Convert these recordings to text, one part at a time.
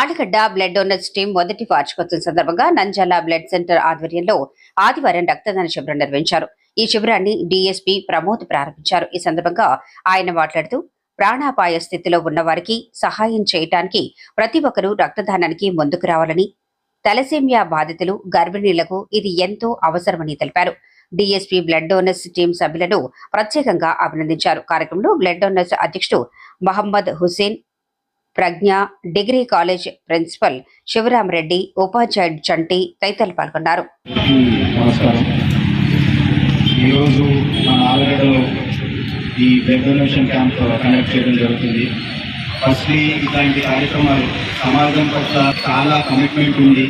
Allagadda blood donors team మొదటి వార్షికోత్సవం సందర్భంగా నంజాల బ్లడ్ సెంటర్ ఆధ్వర్యంలో ఆదివారం రక్తదాన శిబిరం నిర్వహించారు. ఈ శిబిరాన్ని డీఎస్పీ ప్రమోద్ ప్రారంభించారు. ఈ సందర్భంగా ఆయన మాట్లాడుతూ ప్రాణాపాయ స్థితిలో ఉన్న వారికి సహాయం చేయటానికి ప్రతి ఒక్కరూ రక్తదానానికి ముందుకు రావాలని తలసేమియా బాధితులు గర్భిణీలకు ఇది ఎంతో అవసరమని తెలిపారు. డిఎస్పీ బ్లడ్ డోనర్స్ టీం సభ్యులను ప్రత్యేకంగా అభినందించారు. కార్యక్రమంలో బ్లడ్ డోనర్స్ అధ్యక్షుడు Mohammed Hussain Pragna degree college principal Sivaramareddy ఉపాధ్యాయుడు చంటి తదితరులు పాల్గొన్నారు. ఈరోజు మన ఈ బ్లడ్ డొనేషన్ క్యాంప్ కండక్ట్ చేయడం జరుగుతుంది. ఫస్ట్లీ ఇట్లాంటి కార్యక్రమాలు సమాజం పట్ల చాలా కమిట్మెంట్ ఉంది.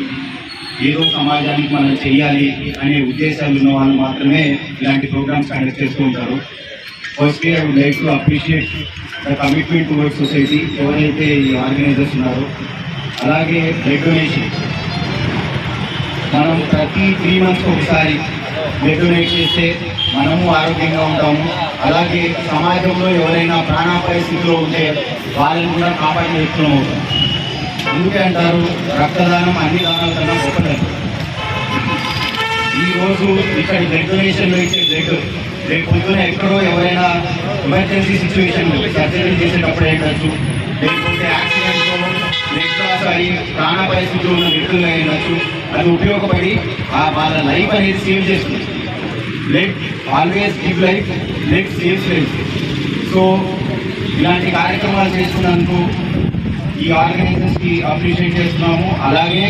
ఏదో సమాజానికి మనం చేయాలి అనే ఉద్దేశాలు ఉన్న వాళ్ళు మాత్రమే ఇలాంటి ప్రోగ్రామ్స్ కండక్ట్ చేస్తూ ఉంటారు. Firstly I would like to appreciate the commitment toward society ఎవరైతే ఈ ఆర్గనైజర్స్ ఉన్నారో అలాగే బ్లడ్ డొనేషన్ మనం ప్రతి త్రీ మంత్స్ ఒకసారి బ్లడ్ డొనేట్ చేస్తే మనము ఆరోగ్యంగా ఉంటాము. అలాగే సమాజంలో ఎవరైనా ప్రాణాపాయ స్థితిలో ఉంటే వాళ్ళని కూడా కాపాడిన వ్యక్తులం అవుతాం. అందుకే అంటారు రక్తదానం అన్ని దానాల కన్నా గొప్పది ఈ రోజు ఇక్కడ బ్లడ్ డొనేషన్లో ఇచ్చే బ్లడ్ రేపు పొద్దున ఎక్కడో ఎవరైనా ఎమర్జెన్సీ సిచ్యువేషన్ సర్జరీ చేసేటప్పుడు ఏంటచ్చు లేకపోతే యాక్సిడెంట్లో బ్లడ్ అయ్యి ప్రాణ పరిస్థితులు ఉన్న వ్యక్తులు అయినచ్చు అది ఉపయోగపడి ఆ వాళ్ళ లైఫ్ అనేది సేవ్ చేస్తుంది. Let always give life let save life so ఇలాంటి కార్యక్రమాలు చేస్తున్నందుకు ఈ ఆర్గనైజర్స్కి అప్రిషియేట్ చేస్తున్నాము. అలాగే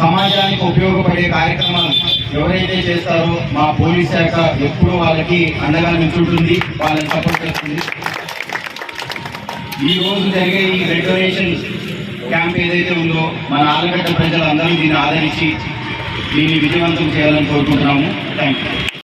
సమాజానికి ఉపయోగపడే కార్యక్రమాలు ఎవరైతే చేస్తారో మా పోలీస్ శాఖ ఎప్పుడూ వాళ్ళకి అండగా నిల్చుంటుంది వాళ్ళని సపోర్ట్ చేస్తుంది. ఈ రోజు జరిగే ఈ బ్లడ్ క్యాంప్ ఏదైతే ఉందో మన ఆలగడ్డ ప్రజలందరూ దీన్ని ఆదరించి దీన్ని విజయవంతం చేయాలని కోరుకుంటున్నాము. Thank you